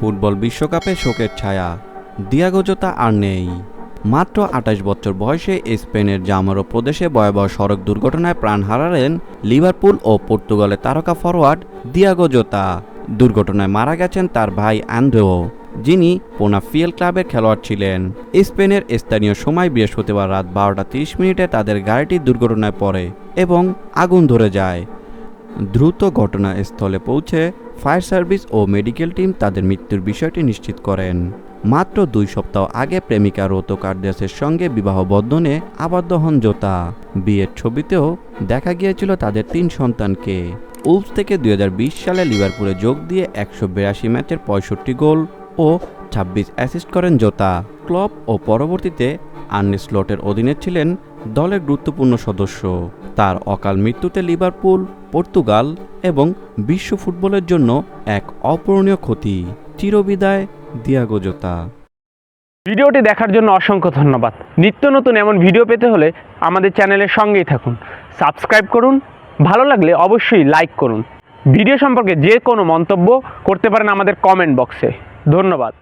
Football বিশ্বকাপে শোকের ছায়া। দিয়াগো জোতা আর নেই। মাত্র আঠাশ বছর বয়সে স্পেনের জামারো প্রদেশে ভয়াবহ সড়ক দুর্ঘটনায় প্রাণ হারালেন লিভারপুল ও পর্তুগালের তারকা ফরোয়ার্ড দিয়াগো জোতা। দুর্ঘটনায় মারা গেছেন তার ভাই অ্যান্ড্রেও, যিনি পোনাফিয়েল ক্লাবের খেলোয়াড় ছিলেন। স্পেনের স্থানীয় সময় বৃহস্পতিবার রাত বারোটা তিরিশ মিনিটে তাদের গাড়িটি দুর্ঘটনায় পড়ে এবং আগুন ধরে যায়। দ্রুত ঘটনাস্থলে পৌঁছে ফায়ার সার্ভিস ও মেডিকেল টিম তাদের মৃত্যুর বিষয়টি নিশ্চিত করেন। মাত্র দুই সপ্তাহ আগে প্রেমিকা রোতো কার্ডিয়াসের সঙ্গে বিবাহ বন্ধনে আবদ্ধ হন জোতা। বিয়ের ছবিতেও দেখা গিয়েছিল তাদের তিন সন্তানকে। উলস থেকে দুই হাজার বিশ সালে লিভারপুলে যোগ দিয়ে একশো বিরাশি ম্যাচের পঁয়ষট্টি গোল ও ছাব্বিশ অ্যাসিস্ট করেন জোতা। ক্লব ও পরবর্তীতে আর্নে স্লটের অধীনে ছিলেন দলের গুরুত্বপূর্ণ সদস্য। তার অকাল মৃত্যুতে লিভারপুল, পর্তুগাল এবং বিশ্ব ফুটবলের জন্য এক অপূরণীয় ক্ষতি। চিরবিদায়, দিয়াগো জোতা। ভিডিওটি দেখার জন্য অসংখ্য ধন্যবাদ। নিত্য নতুন এমন ভিডিও পেতে হলে আমাদের চ্যানেলের সঙ্গেই থাকুন। সাবস্ক্রাইব করুন, ভালো লাগলে অবশ্যই লাইক করুন। ভিডিও সম্পর্কে যে কোনো মন্তব্য করতে পারেন আমাদের কমেন্ট বক্সে। ধন্যবাদ।